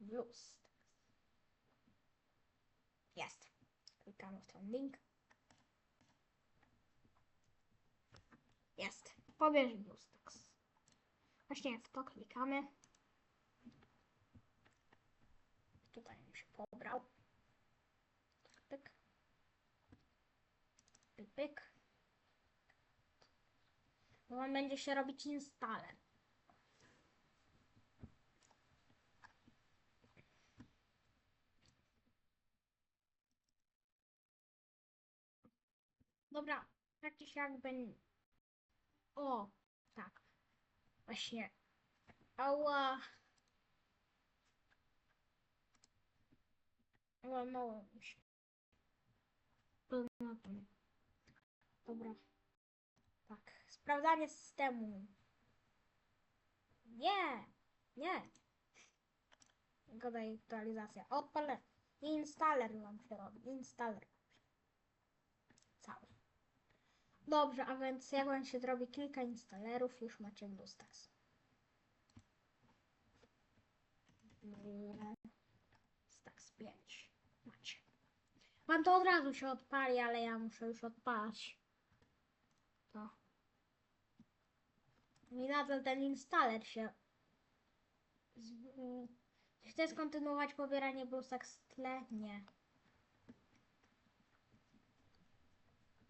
BlueStacks. Jest. Klikamy w ten link. Jest. Pobierz BlueStacks. Właśnie w to klikamy. Tutaj mi się pobrał. Pyk. Pyk, pyk. Bo on będzie się robić installer. Dobra, siak będzie... O, tak. Właśnie. Ała. Łamałem się. No, tam. Dobra. Tak. Sprawdzanie systemu. Nie! Nie! Gadaj aktualizacja. Odpalę. Installer nam się robi. Installer. Cały. Dobrze, a więc jak wam się zrobi kilka instalerów, już macie BlueStacks. Stacks 5 macie. Wam to od razu się odpali, ale ja muszę już odpalać. To. I nadal ten installer się... Z... y, Chcę skontynuować pobieranie BlueStacks w tle? Nie.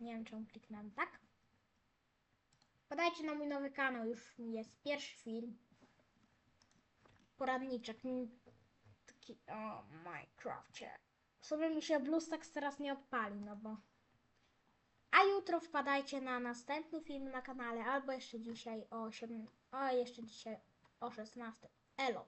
Nie wiem, czemu kliknąłem tak. Podajcie na mój nowy kanał, już jest pierwszy film. Poradniczek. mm, Taki o Minecrafcie. W sumie mi się BlueStacks teraz nie odpali, no bo... A jutro wpadajcie na następny film na kanale, albo jeszcze dzisiaj o 8... O, jeszcze dzisiaj o 16. Elo.